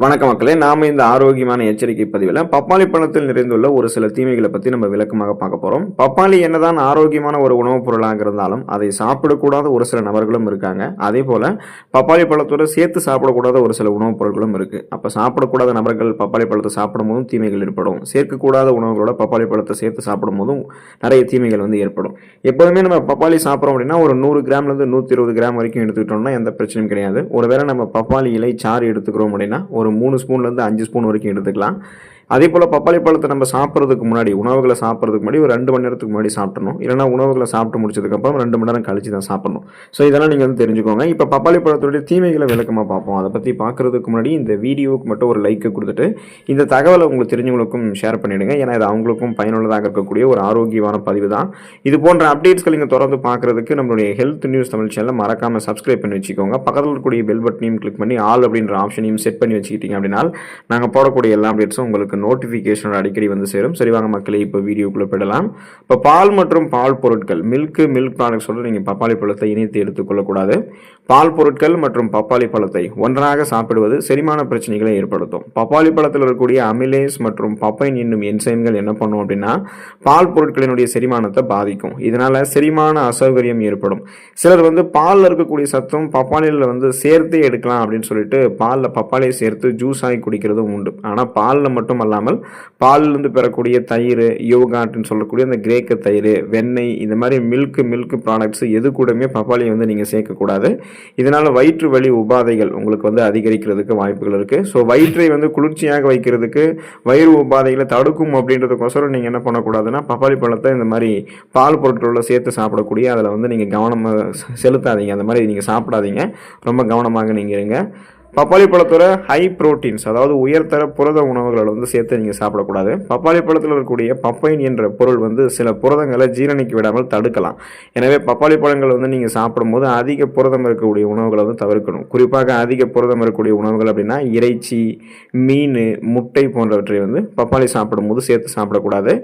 வணக்க மக்களே நாம இந்த ஆரோக்கியமான எச்சரிக்கை பதிவில் பப்பாளி பழத்தில் நிறைந்துள்ள ஒரு சில தீமைகளை பற்றி நம்ம விளக்கமாக பார்க்க போகிறோம் பப்பாளி என்னதான் ஆரோக்கியமான ஒரு உணவுப் பொருளாக இருந்தாலும் அதை சாப்பிடக்கூடாத ஒரு சில நபர்களும் இருக்காங்க. அதே போல் பப்பாளி பழத்தோட சேர்த்து சாப்பிடக்கூடாத ஒரு சில உணவுப் பொருட்களும் இருக்குது அப்போ சாப்பிடக்கூடாத நபர்கள் பப்பாளி பழத்தை சாப்பிடும் போதும் தீமைகள் ஏற்படும். சேர்க்கக்கூடாத உணவுகளோட பப்பாளி பழத்தை சேர்த்து சாப்பிடும் போதும் நிறைய தீமைகள் வந்து ஏற்படும். எப்போதுமே நம்ம பப்பாளி சாப்பிட்றோம் அப்படின்னா ஒரு நூறு கிராம்லேருந்து நூற்றி இருபது கிராம் வரைக்கும் எடுத்துக்கிட்டோம்னா எந்த பிரச்சனையும் கிடையாது. ஒருவேளை நம்ம பப்பாளி இலை சாறு எடுத்துக்கிறோம் அப்படின்னா ஒரு மூணு ஸ்பூன்லேருந்து அஞ்சு ஸ்பூன் வரைக்கும் எடுத்துக்கலாம். அதே போல் பப்பாளி பழத்தை நம்ம சாப்பிட்றதுக்கு முன்னாடி உணவுகளை சாப்பிட்றதுக்கு முன்னாடி ஒரு ரெண்டு மணி நேரத்துக்கு முன்னாடி சாப்பிடணும் இல்லைனா உணவுகளை சாப்பிட்டு முடிச்சதுக்கப்புறம் ரெண்டு மணி நேரம் கழிச்சு தான் சாப்பிடணும். ஸோ இதெல்லாம் நீங்கள் வந்து தெரிஞ்சுக்கோங்க. இப்போ பப்பாளி பழத்துடைய தீமைகளை விளக்கமாக பார்ப்போம். அதை பற்றி பார்க்குறதுக்கு முன்னாடி இந்த வீடியோவுக்கு மட்டும் ஒரு லைக்கை கொடுத்துட்டு இந்த தகவலை உங்களுக்கு தெரிஞ்சவங்களுக்கும் ஷேர் பண்ணிவிடுங்க ஏன்னா இது அவங்களுக்கும் பயனுள்ளதாக இருக்கக்கூடிய ஒரு ஆரோக்கியமான பதிவு தான். இது போன்ற அப்டேட்ஸ்களை நீங்கள் தொடர்ந்து பார்க்குறதுக்கு நம்மளுடைய ஹெல்த் நியூஸ் தமிழ் சேனலை மறக்காமல் சப்ஸ்கிரைப் பண்ணி வச்சுக்கோங்க. பக்கத்தில் இருக்கக்கூடிய பெல் பட்டனையும் கிளிக் பண்ணி ஆல் அப்படின்ற ஆப்ஷனையும் செட் பண்ணி வச்சுக்கிட்டீங்க அப்படின்னா நாங்கள் போடக்கூடிய எல்லா அப்டேட்ஸும் உங்களுக்கு நோட்டிஃபிகேஷன் அடிக்கடி வந்து சேரும். சரி வாங்க மக்களே இப்போ வீடியோக்குள்ளே போயிடலாம். இப்போ பால் மற்றும் பால் பொருட்கள் மில்க்கு மில்க் ப்ராடக்ட்ஸோடு நீங்கள் பப்பாளி பழத்தை இணைத்து எடுத்துக்கொள்ளக்கூடாது. பால் பொருட்கள் மற்றும் பப்பாளி பழத்தை ஒன்றாக சாப்பிடுவது செரிமான பிரச்சனைகளை ஏற்படுத்தும். பப்பாளி பழத்தில் இருக்கக்கூடிய அமிலேஸ் மற்றும் பப்பைன் என்னும் என்சைம்கள் என்ன பண்ணும் அப்படின்னா பால் பொருட்களினுடைய செரிமானத்தை பாதிக்கும். இதனால் செரிமான அசௌகரியம் ஏற்படும். சிலர் வந்து பாலில் இருக்கக்கூடிய சத்தம் பப்பாளியில் வந்து சேர்த்தே எடுக்கலாம் அப்படின்னு சொல்லிட்டு பாலில் பப்பாளியை சேர்த்து ஜூஸ் ஆகி குடிக்கிறதும் உண்டு. ஆனால் பாலில் மட்டும் அல்லாமல் பாலிலிருந்து பெறக்கூடிய தயிர் யோகாட்டுன்னு சொல்லக்கூடிய அந்த கிரேக்க தயிர் வெண்ணெய் இந்த மாதிரி மில்க் மில்க் ப்ராடக்ட்ஸ் எது கூடமே பப்பாளியை வந்து நீங்கள் சேர்க்கக்கூடாது. இதனால் வயிற்று வலி உபாதைகள் உங்களுக்கு வந்து அதிகரிக்கிறதுக்கு வாய்ப்புகள் இருக்குது ஸோ வயிற்றை வந்து குளிர்ச்சியாக வைக்கிறதுக்கு வயிறு உபாதைகளை தடுக்கும் அப்படின்றதுக்கோசரம் நீங்கள் என்ன பண்ணக்கூடாதுன்னா பப்பாளி பழத்தை இந்த மாதிரி பால் பொருட்களில் சேர்த்து சாப்பிடக்கூடிய அதில் வந்து நீங்கள் கவனமாக செலுத்தாதீங்க. அந்த மாதிரி நீங்கள் சாப்பிடாதீங்க. ரொம்ப கவனமாக நீங்கள் இருங்க. பப்பாளி பழத்தோட ஹை புரோட்டீன்ஸ் அதாவது உயர்தர புரத உணவுகளை வந்து சேர்த்து நீங்கள் சாப்பிடக்கூடாது. பப்பாளி பழத்தில் இருக்கக்கூடிய பப்பைன் என்ற பொருள் வந்து சில புரதங்களை ஜீரணிக்க விடாமல் தடுக்கலாம். எனவே பப்பாளி பழங்கள் வந்து நீங்கள் சாப்பிடும்போது அதிக புரதம் இருக்கக்கூடிய உணவுகளை வந்து தவிர்க்கணும். குறிப்பாக அதிக புரதம் இருக்கக்கூடிய உணவுகள் அப்படின்னா இறைச்சி மீன் முட்டை போன்றவற்றை வந்து பப்பாளி சாப்பிடும்போது சேர்த்து சாப்பிடக்கூடாது.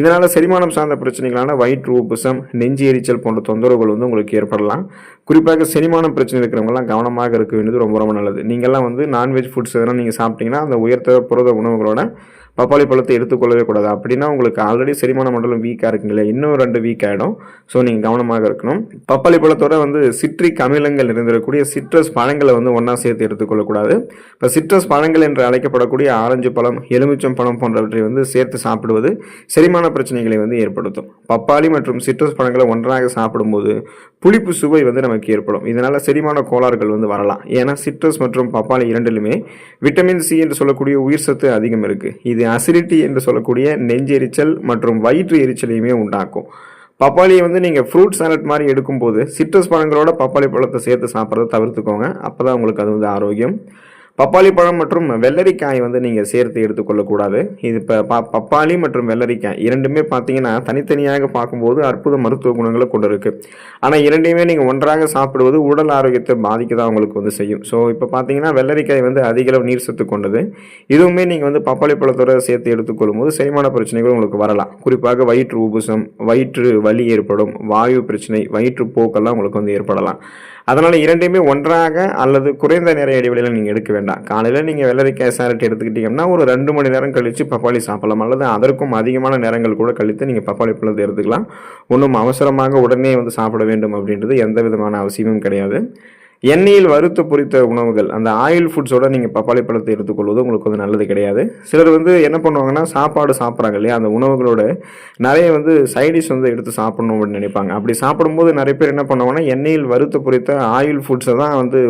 இதனால் செரிமானம் சார்ந்த பிரச்சனைகளான வயிற்று உப்புசம் நெஞ்சு எரிச்சல் போன்ற தொந்தரவுகள் வந்து உங்களுக்கு ஏற்படலாம். குறிப்பாக செரிமானம் பிரச்சனை இருக்கிறவங்கலாம் கவனமாக இருக்க வேண்டியது ரொம்ப ரொம்ப நல்லது. நீங்கள் நீங்கள்லாம் வந்து நான்வெஜ் ஃபுட்ஸ் எதனா நீங்கள் சாப்பிட்டீங்கன்னா அந்த உயர்த்த புரத உணவுகளோட பப்பாளி பழத்தை எடுத்துக்கொள்ளவே கூடாது. அப்படின்னா உங்களுக்கு ஆல்ரெடி செரிமான மண்டலம் வீக்காக இருக்குங்களே இன்னும் ரெண்டு வீக் ஆகிடும் ஸோ நீங்கள் கவனமாக இருக்கணும். பப்பாளி பழத்தோட வந்து சிட்ரிக் அமிலங்கள் இருந்திருக்கக்கூடிய சிட்ரஸ் பழங்களை வந்து ஒன்றா சேர்த்து எடுத்துக்கொள்ளக்கூடாது இப்போ சிட்ரஸ் பழங்கள் என்று அழைக்கப்படக்கூடிய ஆரஞ்சு பழம் எலுமிச்சம் பழம் போன்றவற்றை வந்து சேர்த்து சாப்பிடுவது செரிமான பிரச்சனைகளை வந்து ஏற்படுத்தும். பப்பாளி மற்றும் சிட்ரஸ் பழங்களை ஒன்றாக சாப்பிடும்போது புளிப்பு சுவை வந்து நமக்கு ஏற்படும். இதனால் செரிமான கோளாறுகள் வந்து வரலாம். ஏன்னா சிட்ரஸ் மற்றும் பப்பாளி இரண்டிலுமே விட்டமின் சி என்று சொல்லக்கூடிய உயிர் சத்து அதிகம் இருக்குது இது அசிடிட்டி என்று சொல்லக்கூடிய நெஞ்செரிச்சல் மற்றும் வயிற்று எரிச்சலையுமே உண்டாக்கும். பப்பாளியை வந்து நீங்கள் ஃப்ரூட் சாலட் மாதிரி எடுக்கும்போது சிட்ரஸ் பழங்களோட பப்பாளி பழத்தை சேர்த்து சாப்பிட்றத தவிர்த்துக்கோங்க. அப்போ தான் உங்களுக்கு அது வந்து ஆரோக்கியம். பப்பாளி பழம் மற்றும் வெள்ளரிக்காய் வந்து நீங்கள் சேர்த்து எடுத்துக்கொள்ளக்கூடாது இது இப்போ ப பப்பாளி மற்றும் வெள்ளரிக்காய் இரண்டுமே பார்த்தீங்கன்னா தனித்தனியாக பார்க்கும்போது அற்புத மருத்துவ குணங்களை கொண்டு இருக்குது ஆனால் இரண்டையுமே நீங்கள் ஒன்றாக சாப்பிடுவது உடல் ஆரோக்கியத்தை பாதிக்க தான் உங்களுக்கு வந்து செய்யும். ஸோ இப்போ பார்த்தீங்கன்னா வெள்ளரிக்காய் வந்து அதிக அளவு நீர் சத்து கொண்டது. இதுவுமே நீங்கள் வந்து பப்பாளி பழத்தோட சேர்த்து எடுத்துக்கொள்ளும் போது செரிமான பிரச்சனைகள் உங்களுக்கு வரலாம். குறிப்பாக வயிற்று உபுசம் வயிற்று வலி ஏற்படும் வாயு பிரச்சனை வயிற்று போக்கெல்லாம் உங்களுக்கு வந்து ஏற்படலாம். அதனால் இரண்டையுமே ஒன்றாக அல்லது குறைந்த நேர இடைவெளியில் நீங்கள் எடுக்க வேண்டாம். காலையில் நீங்கள் வெள்ளரிக்காய் சாலட் எடுத்துக்கிட்டிங்கன்னா ஒரு ரெண்டு மணி நேரம் கழித்து பப்பாளி சாப்பிடலாம். அல்லது அதற்கும் அதிகமான நேரங்கள் கூட கழித்து நீங்கள் பப்பாளி பழத்தை எடுத்துக்கலாம். ஒன்றும் அவசரமாக உடனே வந்து சாப்பிட வேண்டும் அப்படின்றது எந்த விதமான அவசியமும் கிடையாது. எண்ணெயில் வறுத்து பொரித்த உணவுகள் அந்த ஆயில் ஃபுட்ஸோட நீங்கள் பப்பாளி பழத்தை எடுத்துக்கொள்வது உங்களுக்கு வந்து நல்லது கிடையாது. சிலர் வந்து என்ன பண்ணுவாங்கன்னா சாப்பாடு சாப்பிட்றாங்க இல்லையா? அந்த உணவுகளோட நிறைய வந்து சைடிஷ் வந்து எடுத்து சாப்பிடணும் அப்படின்னு நினைப்பாங்க. அப்படி சாப்பிடும்போது நிறைய பேர் என்ன பண்ணுவாங்கன்னா எண்ணெயில் வறுத்து பொரித்த ஆயில் ஃபுட்ஸை தான் வந்து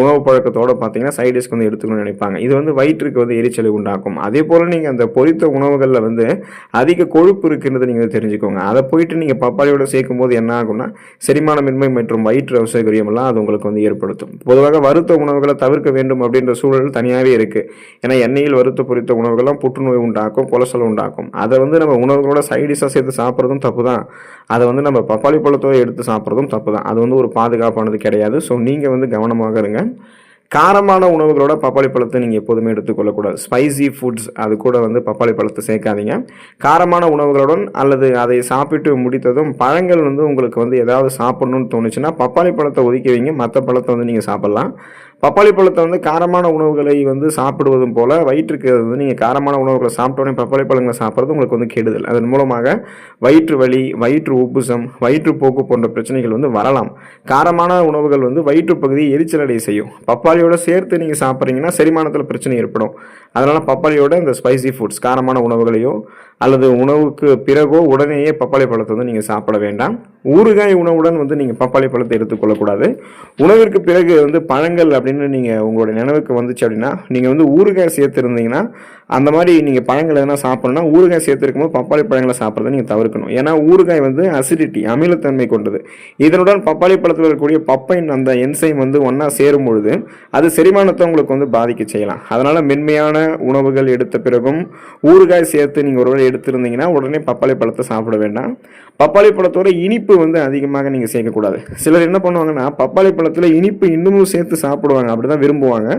உணவு பழக்கத்தோட பார்த்தீங்கன்னா சைடிஷ்க்கு வந்து எடுத்துக்கணும்னு நினைப்பாங்க. இது வந்து வயிற்றுக்கு வந்து எரிச்சலை உண்டாக்கும். அதே போல் நீங்கள் அந்த பொரித்த உணவுகளில் வந்து அதிக கொழுப்பு இருக்குன்றதை நீங்கள் தெரிஞ்சுக்கோங்க. அதை போயிட்டு நீங்கள் பப்பாளியோட சேர்க்கும் போது என்ன ஆகும்னா செரிமானமின்மை மற்றும் வயிற்று அவசகரியம் அது உங்களுக்கு வந்து ஏற்படுத்தும். பொதுவாக வறுத்த உணவுகளை தவிர்க்க வேண்டும் அப்படின்ற சூழல் தனியாகவே இருக்குது ஏன்னா எண்ணெயில் வறுத்து பொரித்த உணவுகள்லாம் புற்றுநோய் உண்டாக்கும் கொலஸ்ட்ரால் உண்டாக்கும். அதை வந்து நம்ம உணவுகளோட சைடிஷாக சேர்த்து சாப்பிட்றதும் தப்பு தான் அதை வந்து நம்ம பப்பாளி பழத்தோடு எடுத்து சாப்பிட்றதும் தப்பு தான் அது வந்து ஒரு பாதுகாப்பானது கிடையாது. ஸோ நீங்கள் வந்து கவனமாக இருங்க. காரமான உணவுகளோட பப்பாளி பழத்தை நீங்கள் எப்போதுமே எடுத்துக்கொள்ளக்கூடாது. ஸ்பைசி ஃபுட்ஸ் அது கூட வந்து பப்பாளி பழத்தை சேர்க்காதீங்க. காரமான உணவுகளுடன் அல்லது அதை சாப்பிட்டு முடித்ததும் பழங்கள் வந்து உங்களுக்கு வந்து ஏதாவது சாப்பிடணும்னு தோணுச்சுன்னா பப்பாளி பழத்தை ஒதுக்கி வைங்க. மற்ற பழத்தை வந்து நீங்கள் சாப்பிட்லாம். பப்பாளி பழத்தை வந்து காரமான உணவுகளை வந்து சாப்பிடுவதும் போல் வயிற்றுக்கு வந்து நீங்கள் காரமான உணவுகளை சாப்பிட்டோன்னே பப்பாளி பழங்களை சாப்பிட்றது உங்களுக்கு வந்து கெடுதல். அதன் மூலமாக வயிற்று வலி வயிற்று உப்புசம் வயிற்றுப்போக்கு போன்ற பிரச்சனைகள் வந்து வரலாம். காரமான உணவுகள் வந்து வயிற்று பகுதியை எரிச்சலடை செய்யும். பப்பாளியோட சேர்த்து நீங்கள் சாப்பிட்றீங்கன்னா செரிமானத்தில் பிரச்சனை ஏற்படும். அதனால் பப்பாளியோட இந்த ஸ்பைசி ஃபுட்ஸ் காரமான உணவுகளையோ அல்லது உணவுக்கு பிறகோ உடனேயே பப்பாளி பழத்தை வந்து நீங்கள் சாப்பிட வேண்டாம். ஊறுகாய் உணவுடன் வந்து நீங்கள் பப்பாளி பழத்தை எடுத்துக்கொள்ளக்கூடாது உணவிற்கு பிறகு வந்து பழங்கள் அப்படின்னு நீங்கள் உங்களோட நினைவுக்கு வந்துச்சு அப்படின்னா நீங்கள் வந்து ஊறுகாய் சேர்த்துருந்தீங்கன்னா அந்த மாதிரி நீங்கள் பழங்கள் எதனா சாப்பிட்ணுன்னா ஊறுகாய் சேர்த்துருக்கும்போது பப்பாளி பழங்களை சாப்பிட்றத நீங்கள் தவிர்க்கணும். ஏன்னா ஊறுகாய் வந்து அசிடிட்டி அமிலத்தன்மை கொண்டது. இதனுடன் பப்பாளி பழத்தில் இருக்கக்கூடிய பப்பைன் அந்த என்சைம் வந்து ஒன்றா சேரும் பொழுது அது செரிமானத்தை உங்களுக்கு வந்து பாதிக்க செய்யலாம். அதனால் மென்மையான உணவுகள் எடுத்த பிறகும் ஊறுகாய் சேர்த்து நீங்கள் ஒருவேளை எடுத்திருந்தீங்கன்னா உடனே பப்பாளி பழத்தை சாப்பிட வேண்டாம். பப்பாளி பழத்தோட இனிப்பு வந்து அதிகமாக நீங்கள் சேர்க்கக்கூடாது. சிலர் என்ன பண்ணுவாங்கன்னா பப்பாளி பழத்தில் இனிப்பு இன்னமும் சேர்த்து சாப்பிடுவாங்க. அப்படி தான் விரும்புவாங்க.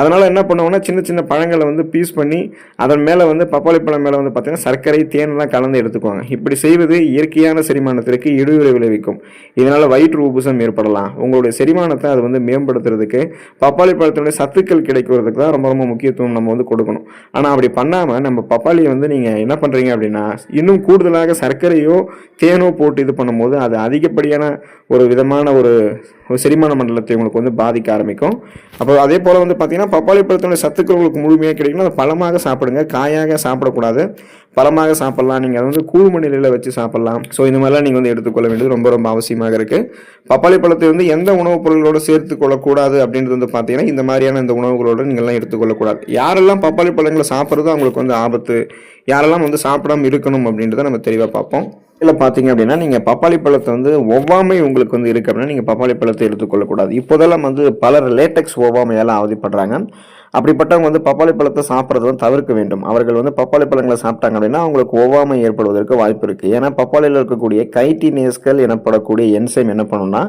அதனால் என்ன பண்ணுவாங்கன்னா சின்ன சின்ன பழங்களை வந்து பீஸ் பண்ணி அதன் மேலே வந்து பப்பாளி பழம் மேலே வந்து பார்த்தீங்கன்னா சர்க்கரை தேனெல்லாம் கலந்து எடுத்துக்குவாங்க. இப்படி செய்வது இயற்கையான செரிமானத்திற்கு இடையூறு விளைவிக்கும். இதனால் வயிற்று உபுசம் ஏற்படலாம். உங்களுடைய செரிமானத்தை அது வந்து மேம்படுத்துறதுக்கு பப்பாளி பழத்தினுடைய சத்துக்கள் கிடைக்கிறதுக்கு தான் ரொம்ப ரொம்ப முக்கியத்துவம் நம்ம வந்து கொடுக்கணும். ஆனால் அப்படி பண்ணாமல் நம்ம பப்பாளியை வந்து நீங்கள் என்ன பண்ணுறீங்க அப்படின்னா இன்னும் கூடுதலாக சர்க்கரையோ தேனோ போட்டு இது பண்ணும்போது அது அதிகப்படியான ஒரு விதமான ஒரு செரிமான மண்டலத்தை உங்களுக்கு வந்து பாதிக்க ஆரம்பிக்கும். அப்போ அதே போல் வந்து பார்த்திங்கன்னா பப்பாளி பழத்தினுடைய சத்துக்கள் உங்களுக்கு முழுமையாக கிடைக்கும் அதை பழமாக சாப்பிடுங்க. காயாக சாப்பிடக்கூடாது. பழமாக சாப்பிட்லாம். நீங்கள் அதை வந்து கூழ்ம நிலையில் வச்சு சாப்பிட்லாம். ஸோ இந்த மாதிரிலாம் நீங்கள் வந்து எடுத்துக்கொள்ள வேண்டியது ரொம்ப ரொம்ப அவசியமாக இருக்குது பப்பாளி பழத்தை வந்து எந்த உணவுப் பொருள்களோட சேர்த்து கொள்ளக்கூடாது அப்படின்றது வந்து பார்த்தீங்கன்னா இந்த மாதிரியான இந்த உணவுகளோடு நீங்கள்லாம் எடுத்துக்கொள்ளக்கூடாது. யாரெல்லாம் பப்பாளி பழங்களை சாப்பிட்றதோ அவங்களுக்கு வந்து ஆபத்து. யாரெல்லாம் வந்து சாப்பிடாம இருக்கணும் அப்படின்றத நம்ம தெளிவாக பார்ப்போம். இதில் பார்த்தீங்க அப்படின்னா நீங்கள் பப்பாளி பழத்தை வந்து ஒவ்வாமை உங்களுக்கு வந்து இருக்கு அப்படின்னா நீங்கள் பப்பாளி பழத்தை எடுத்துக்கொள்ளக்கூடாது. இப்போதெல்லாம் வந்து பலர் லேட்டெக்ஸ் ஒவ்வாமையால் அவதிப்படுறாங்க அப்படிப்பட்டவங்க வந்து பப்பாளி பழத்தை சாப்பிட்றது வந்து தவிர்க்க வேண்டும். அவர்கள் வந்து பப்பாளி பழங்களை சாப்பிட்டாங்க அப்படின்னா அவங்களுக்கு ஒவ்வாமை ஏற்படுவதற்கு வாய்ப்பு இருக்குது ஏன்னா பப்பாளியில் இருக்கக்கூடிய கைட்டினேஸ்கள் எனப்படக்கூடிய என்சைம் என்ன பண்ணணும்னா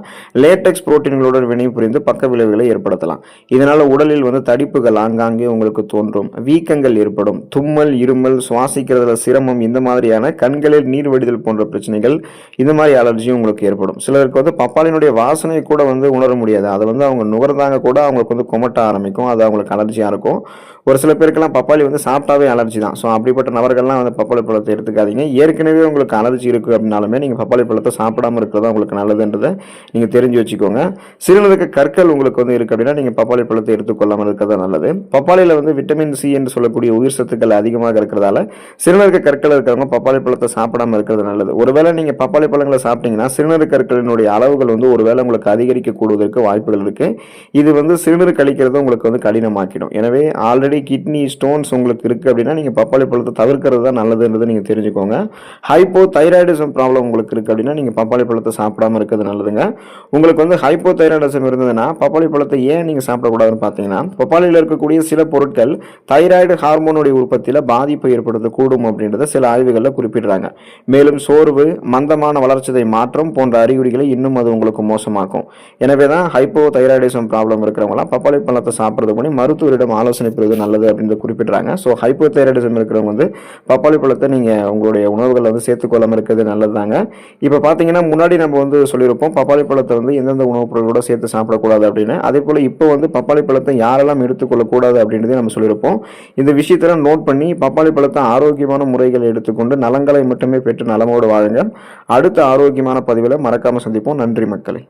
லேட்டெக்ஸ் புரோட்டீன்களுடன் வினை புரிந்து பக்க விளைவுகளை ஏற்படுத்தலாம். இதனால் உடலில் வந்து தடிப்புகள் ஆங்காங்கே உங்களுக்கு தோன்றும். வீக்கங்கள் ஏற்படும். தும்மல் இருமல் சுவாசிக்கிறதுல சிரமம் இந்த மாதிரியான கண்களில் நீர் வடிதல் போன்ற பிரச்சனைகள் இந்த மாதிரி அலர்ஜியும் உங்களுக்கு ஏற்படும். சிலருக்கு வந்து பப்பாளினுடைய வாசனை கூட வந்து உணர முடியாது. அதை வந்து அவங்க நுகர்ந்தாங்க கூட அவங்களுக்கு வந்து குமட்ட ஆரம்பிக்கும். அது அவங்களுக்கு அலர்ஜி அலர்ஜியாக இருக்கும். ஒரு சில பேருக்கெல்லாம் பப்பாளி வந்து சாப்பிட்டாவே அலர்ஜி தான். ஸோ அப்படிப்பட்ட நபர்கள்லாம் வந்து பப்பாளி பழத்தை எடுத்துக்காதீங்க. ஏற்கனவே உங்களுக்கு அலர்ஜி இருக்குது அப்படின்னாலுமே நீங்கள் பப்பாளி பழத்தை சாப்பிடாம இருக்கிறது உங்களுக்கு நல்லதுன்றதை நீங்கள் தெரிஞ்சு வச்சுக்கோங்க. சிறுநீரக கற்கள் உங்களுக்கு வந்து இருக்குது அப்படின்னா நீங்கள் பப்பாளி பழத்தை எடுத்துக்கொள்ளாமல் இருக்கிறது நல்லது. பப்பாளியில் வந்து விட்டமின் சி என்று சொல்லக்கூடிய உயிர் சத்துக்கள் அதிகமாக இருக்கிறதால சிறுநீரக கற்கள் இருக்கிறவங்க பப்பாளி பழத்தை சாப்பிடாம இருக்கிறது நல்லது. ஒருவேளை நீங்கள் பப்பாளி பழங்களை சாப்பிட்டீங்கன்னா சிறுநீரக கற்களினுடைய அளவுகள் வந்து ஒருவேளை உங்களுக்கு அதிகரிக்க கூடுவதற்கு வாய்ப்புகள் இருக்குது இது வந்து சிறுநீர் கழிக்கிறது உங்களுக்கு வந்து கடினமாக்கிடும். எனவே ஆல்ரெடி கிட்னி ஸ்டோன்ஸ் உங்களுக்கு இருக்குது அப்படின்னா நீங்கள் பப்பாளி பழத்தை தவிர்க்கிறது தான் நல்லதுன்றது நீங்கள் தெரிஞ்சுக்கோங்க. ஹைப்போ தைராய்டிசம் ப்ராப்ளம் உங்களுக்கு இருக்குது அப்படின்னா நீங்கள் பப்பாளி பழத்தை சாப்பிடாம இருக்கிறது நல்லதுங்க. உங்களுக்கு வந்து ஹைப்போ தைராய்டிசம் இருந்ததுன்னா பப்பாளி பழத்தை ஏன் நீங்கள் சாப்பிடக்கூடாதுன்னு பார்த்தீங்கன்னா பப்பாளியில் இருக்கக்கூடிய சில பொருட்கள் தைராய்டு ஹார்மோனுடைய உற்பத்தியில் பாதிப்பை ஏற்படுத்தக்கூடும் அப்படின்றத சில ஆய்வுகளில் குறிப்பிடுறாங்க. மேலும் சோர்வு மந்தமான வளர்ச்சிதை மாற்றம் போன்ற அறிகுறிகளை இன்னும் அது உங்களுக்கு மோசமாக்கும். எனவே தான் ஹைப்போ தைராய்டிசம் ப்ராப்ளம் இருக்கிறவங்களாம் பப்பாளி பழத்தை சாப்பிட்றது பண்ணி மருத்துவரிடம் ஆலோசனை பெறுவது நல்லது அப்படின்னு குறிப்பிடுறாங்க. ஸோ ஹைப்போதைராய்டிசம் இருக்கிறவங்க வந்து பப்பாளி பழத்தை நீங்கள் உங்களுடைய உணவுகளில் வந்து சேர்த்துக்கொள்ளாமல் இருக்கிறது நல்லது தாங்க இப்போ பார்த்தீங்கன்னா முன்னாடி நம்ம வந்து சொல்லியிருப்போம் பப்பாளி பழத்தை வந்து எந்தெந்த உணவுப் பொருளோட சேர்த்து சாப்பிடக்கூடாது அப்படின்னு. அதே போல் இப்போ வந்து பப்பாளி பழத்தை யாரெல்லாம் எடுத்துக்கொள்ளக்கூடாது அப்படின்றதே நம்ம சொல்லியிருப்போம். இந்த விஷயத்தெல்லாம் நோட் பண்ணி பப்பாளி பழத்தை ஆரோக்கியமான முறைகளை எடுத்துக்கொண்டு நலங்களை மட்டுமே பெற்று நலமோடு வாழுங்க. அடுத்த ஆரோக்கியமான பதிவில் மறக்காமல் சந்திப்போம். நன்றி மக்களை.